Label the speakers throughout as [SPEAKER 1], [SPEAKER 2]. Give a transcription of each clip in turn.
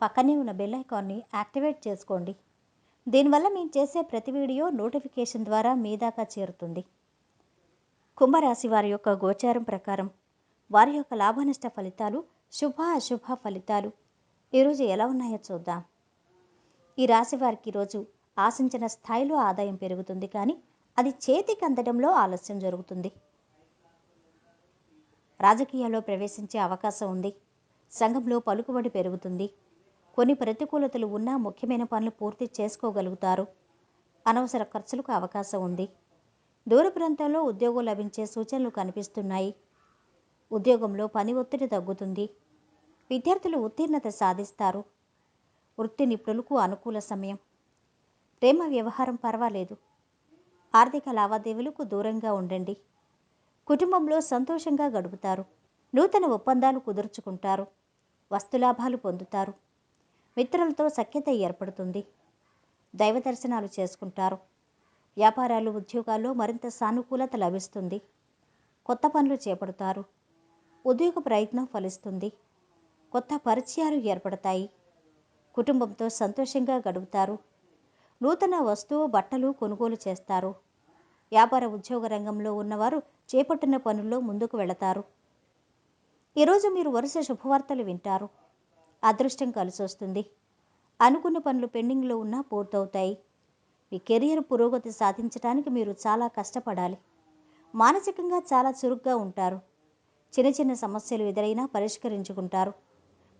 [SPEAKER 1] పక్కనే ఉన్న బెల్ ఐకాన్ని యాక్టివేట్ చేసుకోండి. దీనివల్ల మేము చేసే ప్రతి వీడియో నోటిఫికేషన్ ద్వారా మీ దాకా చేరుతుంది. కుంభరాశి వారి యొక్క గోచారం ప్రకారం వారి యొక్క లాభనష్ట ఫలితాలు శుభ అశుభ ఫలితాలు ఈరోజు ఎలా ఉన్నాయో చూద్దాం. ఈ రాశి వారికి ఈరోజు ఆశించిన స్థాయిలో ఆదాయం పెరుగుతుంది కానీ అది చేతికి అందడంలో ఆలస్యం జరుగుతుంది. రాజకీయాల్లో ప్రవేశించే అవకాశం ఉంది. సంఘంలో పలుకుబడి పెరుగుతుంది. కొన్ని ప్రతికూలతలు ఉన్నా ముఖ్యమైన పనులు పూర్తి చేసుకోగలుగుతారు. అనవసర ఖర్చులకు అవకాశం ఉంది. దూర ప్రాంతాల్లో ఉద్యోగం లభించే సూచనలు కనిపిస్తున్నాయి. ఉద్యోగంలో పని ఒత్తిడి తగ్గుతుంది. విద్యార్థులు ఉత్తీర్ణత సాధిస్తారు. వృత్తి నిపుణులకు అనుకూల సమయం. ప్రేమ వ్యవహారం పర్వాలేదు. ఆర్థిక లావాదేవీలకు దూరంగా ఉండండి. కుటుంబంలో సంతోషంగా గడుపుతారు. నూతన ఒప్పందాలు కుదుర్చుకుంటారు. వస్తులాభాలు పొందుతారు. మిత్రులతో సఖ్యత ఏర్పడుతుంది. దైవ దర్శనాలు చేసుకుంటారు. వ్యాపారాలు ఉద్యోగాల్లో మరింత సానుకూలత లభిస్తుంది. కొత్త పనులు చేపడతారు. ఉద్యోగ ప్రయత్నం ఫలిస్తుంది. కొత్త పరిచయాలు ఏర్పడతాయి. కుటుంబంతో సంతోషంగా గడుపుతారు. నూతన వస్తువు బట్టలు కొనుగోలు చేస్తారు. వ్యాపార ఉద్యోగ రంగంలో ఉన్నవారు చేపట్టిన పనుల్లో ముందుకు వెళతారు. ఈరోజు మీరు వరుస శుభవార్తలు వింటారు. అదృష్టం కలిసొస్తుంది. అనుకున్న పనులు పెండింగ్లో ఉన్నా పూర్తవుతాయి. మీ కెరియర్ పురోగతి సాధించడానికి మీరు చాలా కష్టపడాలి. మానసికంగా చాలా చురుగ్గా ఉంటారు. చిన్న చిన్న సమస్యలు ఎదురైనా పరిష్కరించుకుంటారు.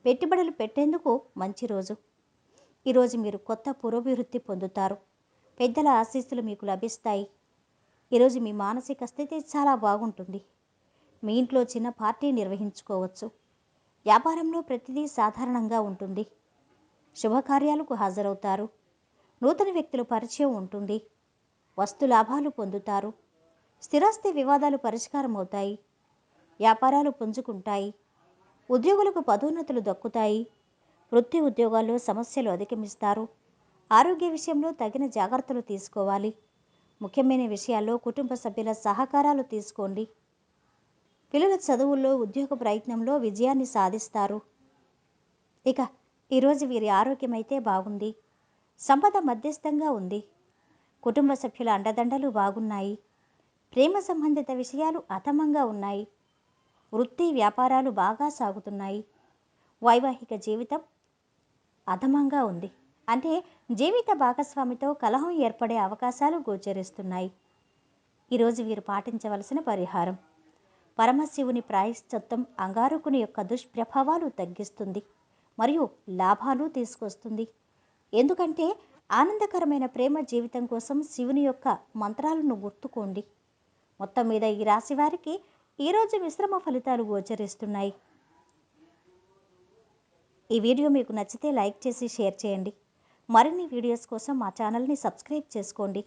[SPEAKER 1] పెట్టుబడులు పెట్టేందుకు మంచి రోజు. ఈరోజు మీరు కొత్త పురోభివృద్ధి పొందుతారు. పెద్దల ఆశీస్సులు మీకు లభిస్తాయి. ఈరోజు మీ మానసిక స్థితి చాలా బాగుంటుంది. మీ ఇంట్లో చిన్న పార్టీ నిర్వహించుకోవచ్చు. వ్యాపారంలో ప్రతిదీ సాధారణంగా ఉంటుంది. శుభకార్యాలకు హాజరవుతారు. నూతన వ్యక్తుల పరిచయం ఉంటుంది. వస్తు లాభాలు పొందుతారు. స్థిరాస్తి వివాదాలు పరిష్కారం అవుతాయి వ్యాపారాలు పుంజుకుంటాయి. ఉద్యోగులకు పదోన్నతులు దక్కుతాయి. వృత్తి ఉద్యోగాల్లో సమస్యలు అధిగమిస్తారు. ఆరోగ్య విషయంలో తగిన జాగ్రత్తలు తీసుకోవాలి. ముఖ్యమైన విషయాల్లో కుటుంబ సభ్యుల సహకారాలు తీసుకోండి. పిల్లల చదువుల్లో ఉద్యోగ ప్రయత్నంలో విజయాన్ని సాధిస్తారు. ఇక ఈరోజు వీరి ఆరోగ్యం అయితే బాగుంది. సంపద మధ్యస్థంగా ఉంది. కుటుంబ సభ్యుల అండదండలు బాగున్నాయి. ప్రేమ సంబంధిత విషయాలు అతమంగా ఉన్నాయి. వృత్తి వ్యాపారాలు బాగా సాగుతున్నాయి. వైవాహిక జీవితం అధమంగా ఉంది. అంటే జీవిత భాగస్వామితో కలహం ఏర్పడే అవకాశాలు గోచరిస్తున్నాయి. ఈరోజు వీరు పాటించవలసిన పరిహారం. పరమశివుని ప్రాయశ్చిత్తం అంగారకుని యొక్క దుష్ప్రభావాలు తగ్గిస్తుంది మరియు లాభాలు తీసుకొస్తుంది. ఎందుకంటే ఆనందకరమైన ప్రేమ జీవితం కోసం శివుని యొక్క మంత్రాలను గుర్తుకోండి. మొత్తం మీద ఈ రాశి వారికి ఈరోజు మిశ్రమ ఫలితాలు గోచరిస్తున్నాయి. ఈ వీడియో మీకు నచ్చితే లైక్ చేసి షేర్ చేయండి. మరిన్ని వీడియోస్ కోసం మా ఛానల్ని సబ్స్క్రైబ్ చేసుకోండి.